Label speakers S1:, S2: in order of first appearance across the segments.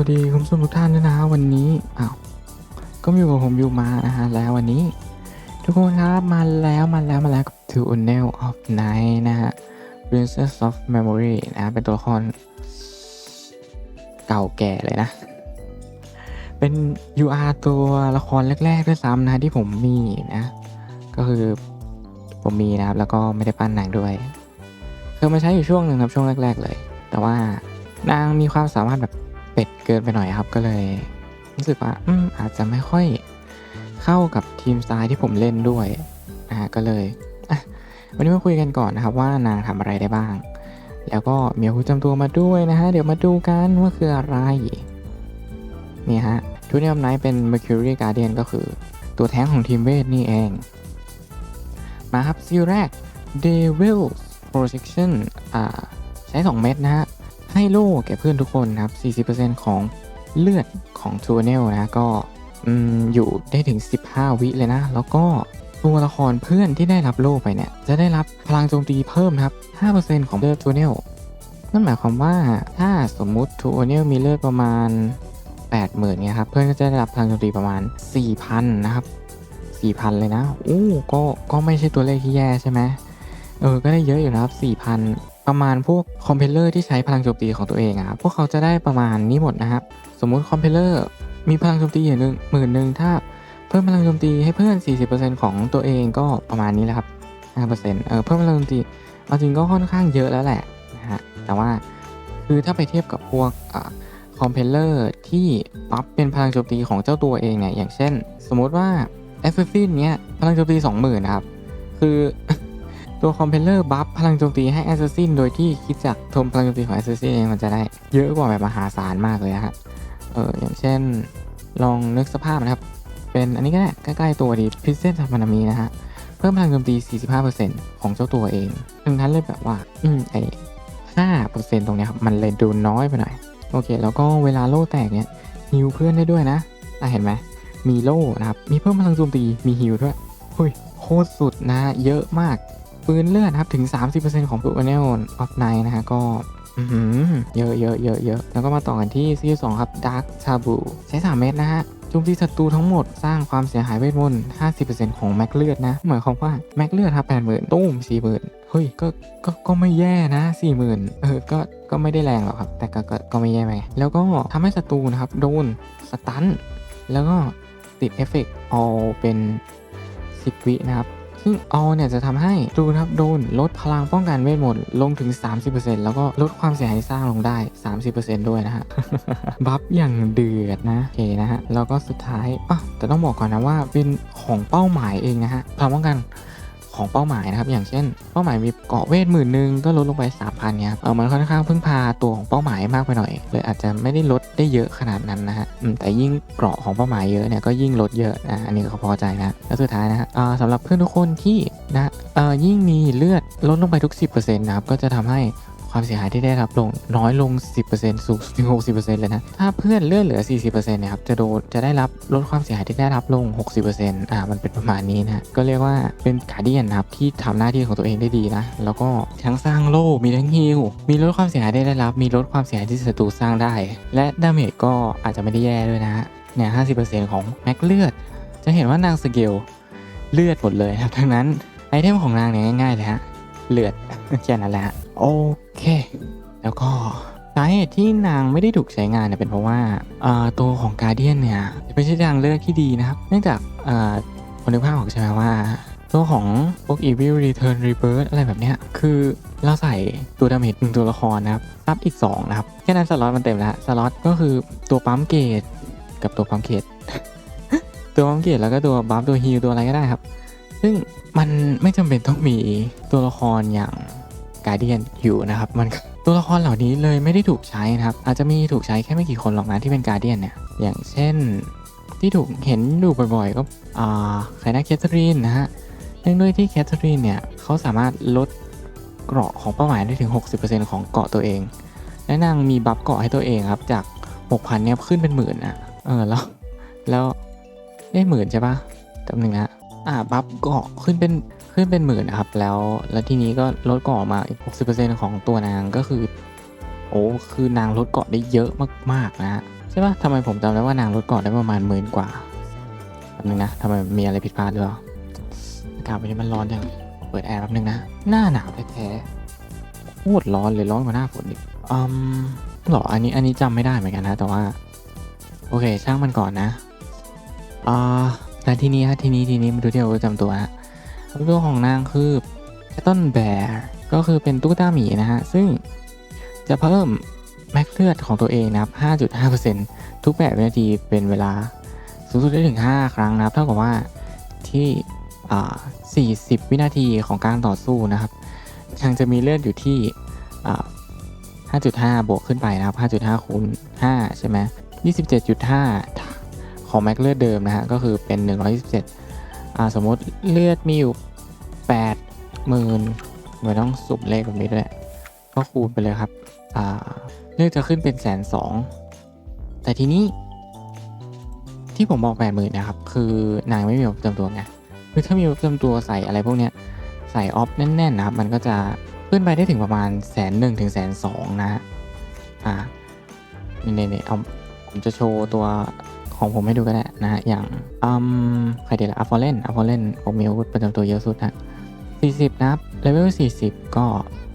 S1: วัสดีคุณผู้ชมทุกท่านด้วยนะฮะวันนี้อ้าวก็มีอยู่กับผมอยู่มานะฮะแล้ววันนี้ ทุกคนครับมาแล้วมาแล้วมาแล้วกับ t o n e l of Night นะฮะ Princess of Memory นะฮะเป็นตัวละครเก่าแก่เลยนะ เป็น UR ตัวละครแรกๆด้วยซ้ำนะที่ผมมีนะ ก็คือผมมีนะครับ แล้วก็ไม่ได้ปั้นนางด้วยเคยมาใช้อยู่ช่วงหนึ่งครับช่วงแรก ๆ เลย แต่ว่านางมีความสามารถแบบ เป็ดเกินไปหน่อยครับ ก็เลย รู้สึกว่าอืมอาจจะไม่ค่อยเข้ากับทีมสไตล์ที่ผมเล่นด้วยนะฮะก็เลยวันนี้มาคุยกันก่อนนะครับว่านางทำอะไรได้บ้าง แล้วก็มีอาวุธจำตัวมาด้วยนะฮะ เดี๋ยวมาดูกันว่าคืออะไรนี่ฮะทุกนี้ไนท์เป็น Mercury Guardian ก็คือตัวแท้งของทีมเวทนี่เอง มาครับซีแรก Devil Protection อ่า ใช้ 2 เม็ดนะฮะ ให้โล่แก่เพื่อนทุกคนนะครับ 40%ของเลือดของทูเนลนะก็อืมอยู่ได้ถึง 15 วิเลยนะ แล้วก็ตัวละครเพื่อนที่ได้รับโล่ไปเนี่ย จะได้รับพลังโจมตีเพิ่มครับ 5%ของเลือดทูเนลนั่นหมายความว่าถ้าสมมุติทูเนลมีเลือดประมาณ 80,000เนี่ยครับ เพื่อนก็จะได้รับพลังโจมตีประมาณ 4,000 นะครับ 4,000 เลยนะ อู้ก็ก็ไม่ใช่ตัวเลขที่แย่ใช่ไหม เออ ก็ได้เยอะอยู่นะครับ 4,000 ประมาณพวกคอมเพลเลอร์ที่ใช้พลังโจมตีของตัวเองอะพวกเขาจะได้ประมาณนี้หมดนะครับ สมมุติคอมเพลเลอร์มีพลังโจมตีอย่างหนึ่งหมื่นหนึ่งถ้าเพิ่มพลังโจมตีให้เพื่อน 40%ของตัวเองก็ประมาณนี้แหละครับ 5%เออเพิ่มพลังโจมตีเอาจริงก็ค่อนข้างเยอะแล้วแหละนะฮะ แต่ว่าคือถ้าไปเทียบกับพวกอคอมเพลเลอร์ที่ปั๊บเป็นพลังโจมตีของเจ้าตัวเองเนี่ย อย่างเช่น สมมติว่าแอสซิสซินเนี้ยพลังโจมตี20,000นะครับ คือ ตัวคอมเพลเลอร์บัฟพลังโจมตีให้แอสซิสซินโดยที่คิดจากทมพลังโจมตีของแอสซิสซินเองมันจะได้เยอะกว่าแบบมหาศาลมากเลยนะฮะเอออย่างเช่นลองนึกสภาพนะครับ เป็นอันนี้ก็ได้ใกล้ๆตัวดีพิเศษธรรมนามีนะฮะ เพิ่มพลังโจมตี 45%ของเจ้าตัวเองดังนั้นเลยแบบว่า อืมไอ้5%ตรงเนี้ยครับ มันเลยดูน้อยไปหน่อย โอเค แล้วก็เวลาโล่แตกเนี้ยฮิวเพื่อนได้ด้วยนะอะเห็นไหมมีโล่นะครับ มีเพิ่มพลังโจมตีมีฮิวด้วยเฮ้ยโคตรสุดนะ เยอะมาก ปืนเลือดนะครับถึง 30%ของตัวเนลออฟไนนะฮะก็อือหือเยอะเยอะเยอะเยอะแล้วก็มาต่อกันที่ซีรีส์สองครับ Dark Tabu ใช้ 3 เม็ดนะฮะโจมตีศัตรูทั้งหมดสร้างความเสียหายเวทมนต์50%ของแม็กเลือดนะ หมายความว่าแม็กเลือดครับ80,000ตุ้ม40,000เฮ้ยก็ก็ก็ไม่แย่นะ 40,000เออก็ก็ไม่ได้แรงหรอกครับ แต่ก็ก็ก็ไม่แย่ไปแล้วก็ทำให้ศัตรูนะครับโดนสตันแล้วก็ติดเอฟเฟกต์ออเป็น 10 วินะครับ ซึ่งอเนี่ยจะทำให้ดูนะครับโดนลดพลังป้องกันเวทมนต์ลงถึง 30%แล้วก็ลดความเสียหายสร้างลงได้ 30%ด้วยนะฮะ บัฟอย่างเดือดนะโอเคนะฮะ แล้วก็สุดท้ายอะแต่ต้องบอกก่อนนะว่าเป็นของเป้าหมายเองนะฮะพลังป้องกัน ของเป้าหมายนะครับอย่างเช่น เป้าหมายมีเกาะเวทหมื่นหนึ่งก็ลดลงไป 3,000เนี่ยครับเออมันค่อนข้างพึ่งพาตัวของเป้าหมายมากไปหน่อยเลยอาจจะไม่ได้ลดได้เยอะขนาดนั้นนะฮะแต่ยิ่งเกราะของเป้าหมายเยอะเนี่ยก็ยิ่งลดเยอะนะอันนี้ก็พอใจนะแล้วสุดท้ายนะฮะสำหรับเพื่อนทุกคนที่นะเออยิ่งมีเลือดลดลงไปทุก 10%นะครับก็จะทำให้ ความเสียหายที่ได้รับลงน้อยลง 10%สูงถึง 60%เลยนะ ถ้าเพื่อนเลือดเหลือ 40%เนี่ยครับจะโดนจะได้รับลดความเสียหายที่ได้รับลง 60%อ่ามันเป็นประมาณนี้นะก็เรียกว่าเป็นการเดียนนะครับที่ทำหน้าที่ของตัวเองได้ดีนะ แล้วก็ทั้งสร้างโล่มีทั้งฮิลมีลดความเสียหายที่ได้รับ มีลดความเสียหายที่ศัตรูสร้างได้ และดาเมจก็อาจจะไม่ได้แย่ด้วยนะเนี่ย50%ของแม็กเลือด จะเห็นว่านางสเกลเลือดหมดเลยครับดังนั้นไอเทมของนางเนี่ยง่ายๆเลยฮะเลือดแค่นั้นแหละ โอเค แล้วก็สาเหตุที่นางไม่ได้ถูกใช้งานเนี่ยเป็นเพราะว่าตัวของการเดียนเนี่ยไม่ใช่ทางเลือกที่ดีนะครับ เนื่องจากคนนึกภาพออกใช่ไหมว่า ตัวของพวก Evil Return Rebirth อะไรแบบเนี้ยคือเราใส่ตัวดาเมจหนึ่งตัวละครนะครับซับอีก 2 นะครับ แค่นั้นสล็อตมันเต็มแล้ว สล็อตก็คือตัวปั๊มเกตกับตัวปั๊มเกตตัวปั๊มเกตแล้วก็ตัวบัฟตัวฮีลตัวอะไรก็ได้ครับ ซึ่งมันไม่จำเป็นต้องมีตัวละครอย่างาเดียนอยู่นะครับมันตัวละครเหล่านี้เลยไม่ได้ถูกใช้นะครับ อาจจะมีถูกใช้แค่ไม่กี่คนหรอกนะที่เป็นกาเดียนเนี่ยอย่างเช่นที่ถูกเห็นดูบ่อยๆ ก็อ่าใครนะแคทเธอรีนนะฮะเนื่องด้วยที่แคทเธอรีนเนี่ยเขาสามารถลดเกราะของเป้าหมายได้ถึง 60%ของเกราะตัวเอง และนางมีบัฟเกราะให้ตัวเองครับ จาก 6,000เนี่ยขึ้นเป็นหมื่นอะ เออ แล้ว แล้วได้หมื่นใช่ปะจำหนึ่งนะ อ่า บัฟเกาะขึ้นเป็น ขึ้นเป็นหมื่นนะครับ แล้วแล้วทีนี้ก็ลดเกาะมาอีก60%ของตัวนางก็คือ โอ้คือนางลดเกาะได้เยอะมากๆนะฮะซึ่งช่ปะทำไมผมจำได้ว่านางลดเก่อนได้ประมาณหมื่นกว่าแป๊บนึงนะทำไมมีอะไรผิดพลาดหรือเปล่าอากาศวันนี้มันร้อนจังเปิดแอร์แป๊บนึงนะ หน้าหนาวแท้ๆโคตรร้อนเลยร้อนกว่าหน้าฝนอีกอืมหรออันนี้อันนี้จำไม่ได้เหมือนกันนะ แต่ว่า โอเคช่างมันก่อนนะอ่าแล้วทีนี้ฮะทีนี้ทีนี้มาดูที่เราจำตัวฮะ ตัวของนางคือแคตตอนแบร์ก็คือเป็นตุ๊กตาหมีนะฮะ ซึ่งจะเพิ่มแม็กเลือดของตัวเองนะครับ 5.5%ทุก 8 วินาทีเป็นเวลา สูงสุดได้ถึง 5 ครั้งนะครับ เท่ากับว่าที่ 40 วินาทีของการต่อสู้นะครับยังจะมีเลือดอยู่ที่ 5.5 บวกขึ้นไปนะครับ 5.5 คูณ 5 ใช่ไหม27.5 ของแม็กเลือดเดิมนะฮะ ก็คือเป็น 127 สมมติเลือดมีอยู่8หมื่นไม่ต้องสุ่มเลขแบบนี้ด้วย ก็คูณไปเลยครับเลือดจะขึ้นเป็นแสนสองแต่ทีนี้ ที่ผมบอกแปดหมื่นนะครับ คือนางไม่มีประจำตัวไงคือถ้ามีประจำตัวใส่อะไรพวกเนี้ยใส่ออฟแน่นๆนะครับ มันก็จะขึ้นไปได้ถึงประมาณแสนหนึ่งถึงแสนสองนะฮะอ่านี่นี่เอาผมจะโชว์ตัว ของผมให้ดูก็ได้นะฮะ อย่างอืมใครเดี๋ยวละอัฟฟอร์เรนอัฟฟอร์เรนผมมีอาวุธประจำตัวเยอะสุดนะ40นะครับเลเวล40ก็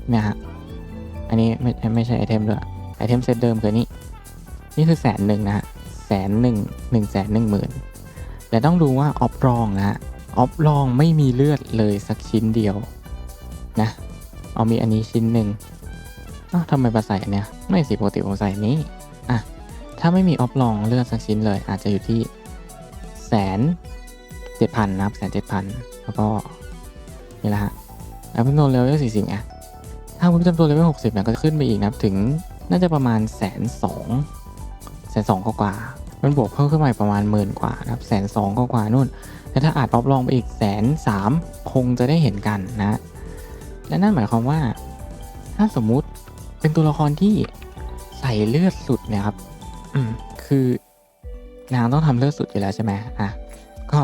S1: เนี่ยฮะ อันนี้ไม่ไม่ใช่ไอเทมด้วยไอเทมเซตเดิมคือนี่นี่คือแสนหนึ่งนะฮะแสนหนึ่งหนึ่งแสนหนึ่งหมื่นแต่ต้องดูว่าออฟรองนะฮะออฟรองไม่มีเลือดเลยสักชิ้นเดียวนะ เอามีอันนี้ชิ้นหนึ่งอ้าวทำไมมาใส่เนี้ยไม่สิปกติผมใส่นี้ ถ้าไม่มีออฟลองเลือดสักชิ้นเลย อาจจะอยู่ที่แสนเจ็ดพันนะครับแสนเจ็ดพันแล้วก็นี่แหละฮะแล้วเป็นตัวเลเวลสี่สิบไงถ้าคุณประจำตัวเลเวลหกสิบเนี่ยก็จะขึ้นไปอีกนะครับถึงน่าจะประมาณแสนสองแสนสองกว่ามันบวกเพิ่มขึ้นมาประมาณหมื่นกว่านะครับแสนสองกว่านู่นแต่ถ้าอาจออฟลองไปอีกแสนสามคงจะได้เห็นกันนะและนั่นหมายความว่า ถ้าสมมุติเป็นตัวละครที่ใส่เลือดสุดเนี่ยครับ อืมคือนางต้องทำเลือดสุดอยู่แล้วใช่ไหมอะก็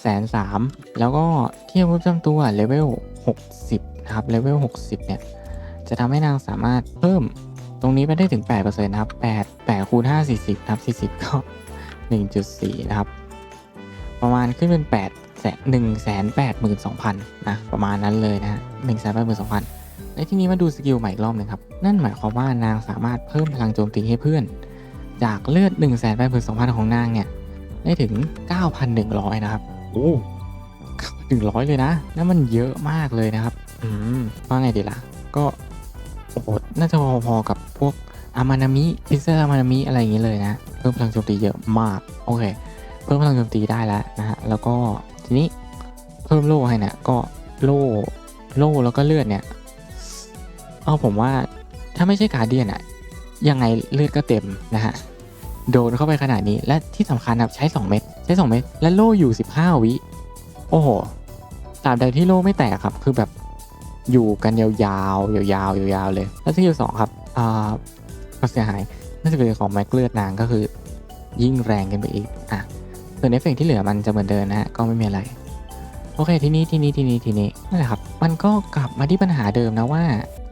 S1: แสนสามแล้วก็เทียบกับประจำตัวเลเวล60นะครับเลเวล60เนี่ยจะทำให้นางสามารถเพิ่มตรงนี้ไปได้ถึง8%นะครับ8 8คูณ5 40นะครับ40ก็1.4นะครับ ประมาณขึ้นเป็น8แสน1แสน8 2 0 0 0นะประมาณนั้นเลยนะฮะ1แสน8 2 0 0 0และทีนี้มาดูสกิลใหม่อีกรอบหนึงครับ นั่นหมายความว่านางสามารถเพิ่มพลังโจมตีให้เพื่อน จากเลือด1 8 2 0 0 0 ของนางเนี่ย ได้ถึง 9,100 นะครับ โอ้ถึงร้อยเลยนะนั่นมันเยอะมากเลยนะครับ อืมว่าไงดีล่ะ ก็โอ้โหน่าจะพอๆกับพวกอามานามิพิซซ่าอามานามิอะไรอย่างนี้เลยนะ เพิ่มพลังโจมตีเยอะมาก โอเค เพิ่มพลังโจมตีได้แล้วนะฮะ แล้วก็ทีนี้เพิ่มโล่ให้เนี่ยก็โล่โล่แล้วก็เลือดเนี่ย เอาผมว่าถ้าไม่ใช่การเดียนอะ ยังไงเลือดก็เต็มนะฮะโดนเข้าไปขนาดนี้และที่สำคัญครับใช้ 2 เม็ดใช้ 2 เม็ดและโล่อยู่ 15 วิโอ้โหตราบใดที่โล่ไม่แตกครับ คือแบบอยู่กันยาวๆยาวๆยาวๆเลย แล้วสกิลสองครับอ่าความเสียหายน่าจะเป็นของแม็กเลือดนางก็คือ ยิ่งแรงกันไปอีกอะส่วนเอฟเฟกที่เหลือมันจะเหมือนเดิมนะฮะก็ไม่มีอะไร โอเคทีนี้ทีนี้ทีนี้ทีนี้นั่นแหละครับ มันก็กลับมาที่ปัญหาเดิมนะว่า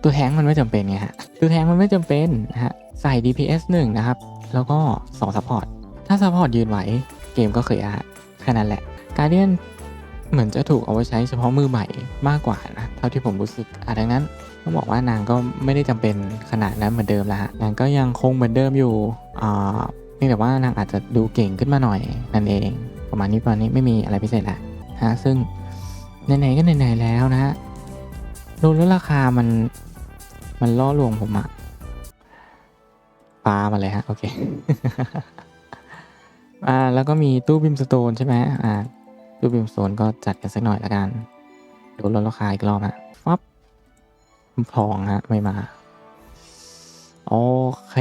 S1: ตัวแทงมันไม่จำเป็นไงฮะตัวแทงมันไม่จำเป็นนะฮะ ใส่ DPS 1 นะครับ แล้วก็ 2 support ถ้า support ยืนไหว เกมก็เคยอะแค่นั้นแหละการเดียนเหมือนจะถูกเอาไว้ใช้เฉพาะมือใหม่มากกว่านะ เท่าที่ผมรู้สึกอะดังนั้นต้องบอกว่านางก็ไม่ได้จำเป็นขนาดนั้นเหมือนเดิมแล้วฮะ นางก็ยังคงเหมือนเดิมอยู่อ่าเพียงแต่ว่านางอาจจะดูเก่งขึ้นมาหน่อยนั่นเอง ประมาณนี้ประมาณนี้ไม่มีอะไรพิเศษละฮะ ซึ่งไหนๆก็ไหนๆแล้วนะฮะดูแล้วราคามันมันล่อลวงผมอะ ปลามาเลยฮะ โอเค อ่า แล้วก็มีตู้บิมสโตนใช่ไหมอ่า ตู้บิมสโตนก็จัดกันสักหน่อยละกันเดี๋ยวลดราคาอีกรอบฮะฟับพองฮะ ไม่มา โอเค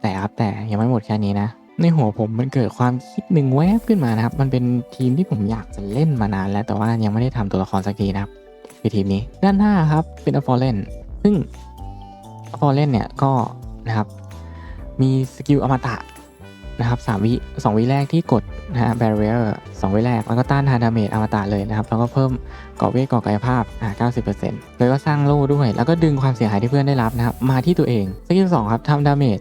S1: แต่ครับแต่ยังไม่หมดแค่นี้นะ ในหัวผมมันเกิดความคิดหนึ่งแวบขึ้นมานะครับ มันเป็นทีมที่ผมอยากจะเล่นมานานแล้ว แต่ว่ายังไม่ได้ทำตัวละครสักทีนะครับคือทีมนี้ ด้านหน้าครับเป็นอฟอร์เรนซึ่งอฟอร์เรนเนี่ยก็นะครับ มีสกิลอมตะนะครับสามวิสองวิแรกที่กดนะฮะ barrier สองวิแรก แล้วก็ต้านทานดาเมจอมตะเลยนะครับ แล้วก็เพิ่มก่อเวทก่อกายภาพอ่า90%เลยก็สร้างโล่ด้วย แล้วก็ดึงความเสียหายที่เพื่อนได้รับนะครับ มาที่ตัวเองสกิลสองครับทำดาเมจ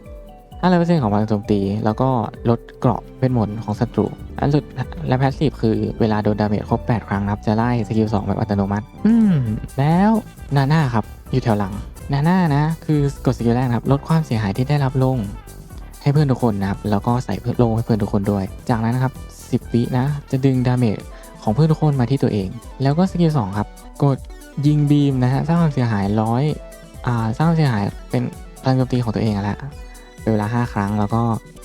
S1: 500%ของพลังโจมตี แล้วก็ลดเกราะเวทมนต์ของศัตรู อันสุดและแพสซีฟคือเวลาโดนดาเมจครบ 8 ครั้งครับ จะไล่สกิล 2 แบบอัตโนมัติ อืม แล้วนาน่าครับ อยู่แถวหลัง นาน่านะ คือกดสกิลแรกครับ ลดความเสียหายที่ได้รับลง ให้เพื่อนทุกคนนะครับ แล้วก็ใส่โลงให้เพื่อนทุกคนด้วย จากนั้นนะครับ 10 วินะ จะดึงดาเมจของเพื่อนทุกคนมาที่ตัวเอง แล้วก็สกิล2ครับ กดยิงบีมนะฮะ สร้างความเสียหายร้อยอ่า สร้างความเสียหายเป็นพลังโจมตีของตัวเองอะแหละเป็นเวลา 5 ครั้ง แล้วก็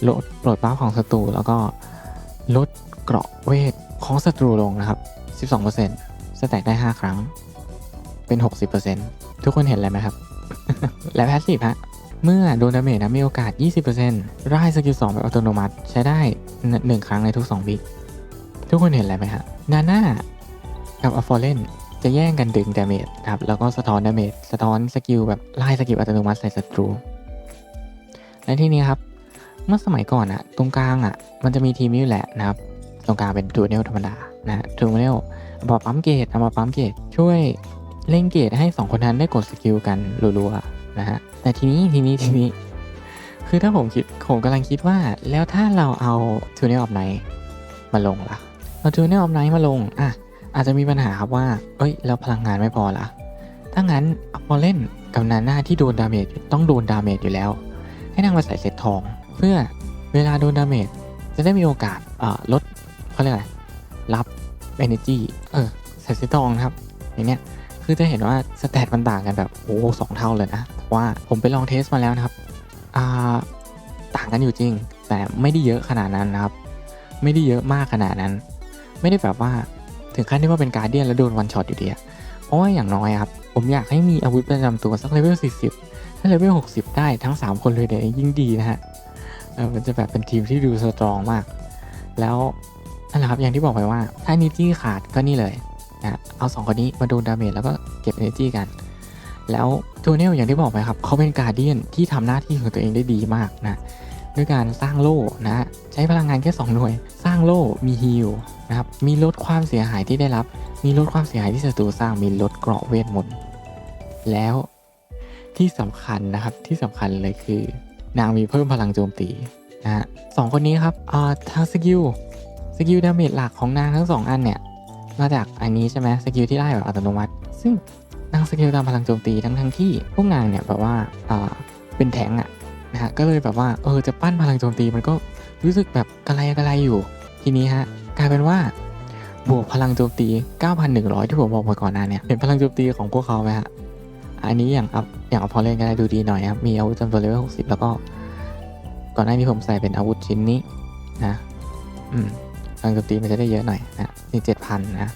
S1: ลดปลดบัฟของศัตรู แล้วก็ลดเกราะเวทของศัตรูลงนะครับ 12%สแต็กได้ 5 ครั้ง เป็น 60%ทุกคนเห็นอะไรไหมครับ และแพสซีฟฮะ เมื่อโดนดาเมจนะมีโอกาส 20%ร่ายสกิล2แบบอัตโนมัติใช้ได้ 1 ครั้งในทุก 2 วิทุกคนเห็นอะไรไหมฮะนาน่ากับอัฟอร์เรนจะแย่งกันดึงดาเมจครับ แล้วก็สะท้อนดาเมจสะท้อนสกิลแบบไล่สกิลอัตโนมัติใส่ศัตรูและที่นี้ครับ เมื่อสมัยก่อนอะตรงกลางอะมันจะมีทีมอยู่แหละนะครับ ตรงกลางเป็นทูเนลธรรมดานะทูเนลเอปั๊มเกตเอามาปั๊มเกตช่วยเล่งเกตให้ 2 คนนั้นได้กดสกิลกันรัวๆ นะฮะแต่ทีนี้ทีนี้ทีนี้ คือถ้าผมคิดผมกำลังคิดว่า แล้วถ้าเราเอาทูเนลออฟไนมาลงล่ะเอาทูเนลออฟไนมาลงอะอาจจะมีปัญหาครับว่า เอ้ยแล้วพลังงานไม่พอละถ้างั้นพอเล่นกับนาน่าที่โดนดาเมจต้องโดนดาเมจอยู่แล้ว ให้นางมาใส่เซตทอง เพื่อเวลาโดนดาเมจจะได้มีโอกาสลดเขาเรียกอะไรรับ energy เออใส่เซตทองนะครับอย่างเนี้ย คือจะเห็นว่าสเตตมันต่างกันแบบโอ้สองเท่าเลยนะเพราะว่าผมไปลองเทสมาแล้วนะครับอ่าต่างกันอยู่จริง แต่ไม่ได้เยอะขนาดนั้นนะครับ ไม่ได้เยอะมากขนาดนั้น ไม่ได้แบบว่าถึงขั้นที่ว่าเป็นการเดียนแล้วโดนวันช็อตอยู่ดีอะเพราะว่าอย่างน้อยครับ ผมอยากให้มีอาวุธประจำตัวสักเลเวล40 ถ้าเลเวล60 ได้ทั้ง 3 คนเลยเนี่ยยิ่งดีนะฮะเออมันจะแบบเป็นทีมที่ดูสตรองมาก แล้วนั่นแหละครับอย่างที่บอกไปว่าถ้า energy ขาดก็นี่เลย นะเอา 2 คนนี้มาโดนดาเมจแล้วก็เก็บ energy กัน แล้วทูเนลอย่างที่บอกไปครับเขาเป็นการเดียนที่ทำหน้าที่ของตัวเองได้ดีมากนะด้วยการสร้างโล่นะฮะใช้พลังงานแค่ 2 หน่วย สร้างโล่มีฮิลนะครับมีลดความเสียหายที่ได้รับ มีลดความเสียหายที่ศัตรูสร้างมีลดเกราะเวทมนต์แล้วที่สำคัญนะครับที่สำคัญเลยคือ นางมีเพิ่มพลังโจมตีนะสองคนนี้ครับอ่าทางสกิลสกิลดาเมจหลักของนางทั้งสองอันเนี่ย มาจากอันนี้ใช่ไหมสกิลที่ได้แบบอัตโนมัติ ซึ่งนางสกิลตามพลังโจมตีทั้งทั้งที่พวกนางเนี่ยแบบว่าอ่าเป็นแทงอะนะฮะก็เลยแบบว่าเออจะปั้นพลังโจมตีมันก็รู้สึกแบบกระไรกระไรอยู่ ทีนี้ฮะกลายเป็นว่าบวกพลังโจมตี 9,100 ที่ผมบอกไปก่อนหน้าเนี่ยเห็นพลังโจมตีของพวกเขาไหมฮะอันนี้อย่างอัพอย่างอัพพอเล่นก็ได้ดูดีหน่อยครับมีอาวุธจำตัวเลเวล60 แล้วก็ ก่อนหน้านี้ผมใส่เป็นอาวุธชิ้นนี้นะอืม พลังโจมตีมันจะได้เยอะหน่อยนะนี่7,000นนะ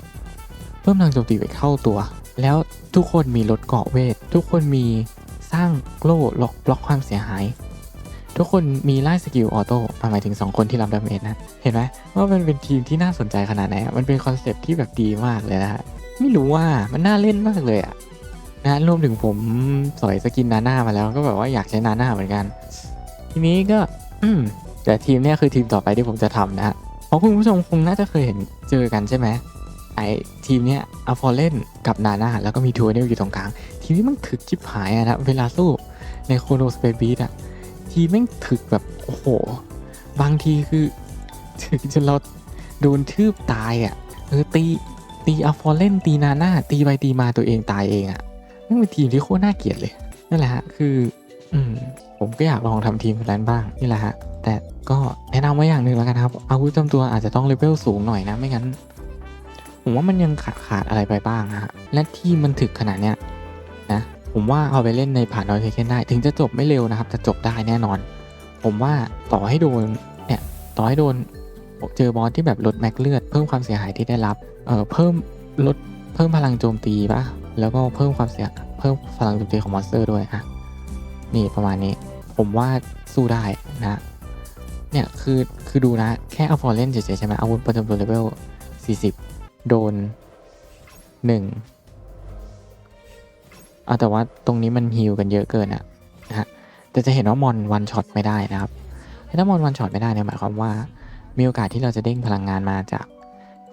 S1: เพิ่มพลังโจมตีไปเข้าตัว แล้วทุกคนมีลดเกาะเวท ทุกคนมีสร้างโล่ล็อกบล็อกความเสียหาย ทุกคนมีไล่สกิลออโต้หมายถึง 2 คนที่รับดาเมจนะ เห็นไหมว่ามันเป็นทีมที่น่าสนใจขนาดไหน มันเป็นคอนเซปที่แบบดีมากเลยนะฮะ ไม่รู้ว่ามันน่าเล่นมากเลยอะนะรวมถึงผมสอยสกินนาน่ามาแล้วก็แบบว่าอยากใช้นาน่าเหมือนกัน ทีนี้ก็ อืมแต่ทีมเนี้ยคือทีมต่อไปที่ผมจะทำนะฮะ ราะคุณผู้ชมคงน่าจะเคยเห็นเจอกันใช่ไหมไอทีมเนี้ยเอาฟอร์เล่นกับนาน่าแล้วก็มีทัวร์เนลอยู่ตรงกลาง ทีมนี้มันถึกชิบหายอะนะเวลาสู้ในโคโนสเปบีดอะทีแม่งถึกแบบ โอ้โห บางทีคือ ถึกจนเราโดนทืบตายอะเออตีตีอัฟฟอร์เล่นตีนาน่าตีไปตีมาตัวเองตายเองอะ่ะนั่นเป็นทีมที่โคตรน่าเกลียดเลย นั่นแหละฮะคือ อืม ผมก็อยากลองทำทีมแบบนั้นบ้างนี่แหละฮะ แต่ก็แนะนำไว้อย่างหนึ่งแล้วกันครับ อาวุธจำตัวอาจจะต้องเลเวลสูงหน่อยนะ ไม่งั้น ผมว่ามันยังขาดขาดอะไรไปบ้างฮะ และทีมมันถึกขนาดเนี้ยนะ ผมว่าเอาไปเล่นในผ่านดอยเทเคนได้ ถึงจะจบไม่เร็วนะครับแต่จบได้แน่นอน ผมว่าต่อให้โดนเนี่ย ต่อให้โดนเจอบอสที่แบบลดแม็กเลือด เพิ่มความเสียหายที่ได้รับ เอ่อ เพิ่มลด เพิ่มพลังโจมตีปะแล้วก็เพิ่มความเสีย เพิ่มพลังโจมตีของมอนสเตอร์ด้วยอะ นี่ประมาณนี้ ผมว่าสู้ได้นะเนี่ยคือคือดูนะ แค่เอาฟอร์เล่นเฉยๆใช่ไหมอาวุธประจำตัวเลเวล40 โดน1อะแต่ว่าตรงนี้มันฮิลกันเยอะเกินอะนะฮะแต่จะเห็นว่ามอนวันช็อตไม่ได้นะครับ ถ้ามอนวันช็อตไม่ได้เนี่ยหมายความว่า มีโอกาสที่เราจะเด้งพลังงานมาจาก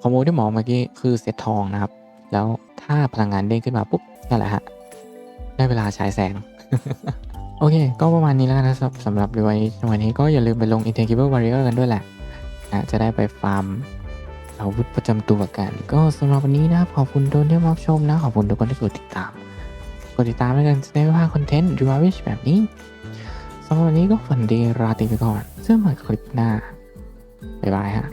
S1: คอมโบที่หมอเมื่อกี้คือเซตทองนะครับ แล้วถ้าพลังงานเด้งขึ้นมาปุ๊บนั่นแหละฮะได้เวลาฉายแสง โอเค ก็ประมาณนี้แล้วกันนะครับสำหรับในวันนี้ก็อย่าลืมไปลง Intangible Warrior กันด้วยแหละนะจะได้ไปฟาร์มอาวุธประจำตัวกัน ก็สำหรับวันนี้นะครับขอบคุณทุกคนที่มารับชมนะ ขอบคุณทุกคนที่กดติดตาม กดติดตามแล้วกันจะได้ไม่พลาดคอนเทนต์ดูมาวิชแบบนี้สำหรับวันนี้ก็ฝันดีราตรีไปก่อนซึ่งมาคลิปหน้าบ๊ายบายฮะ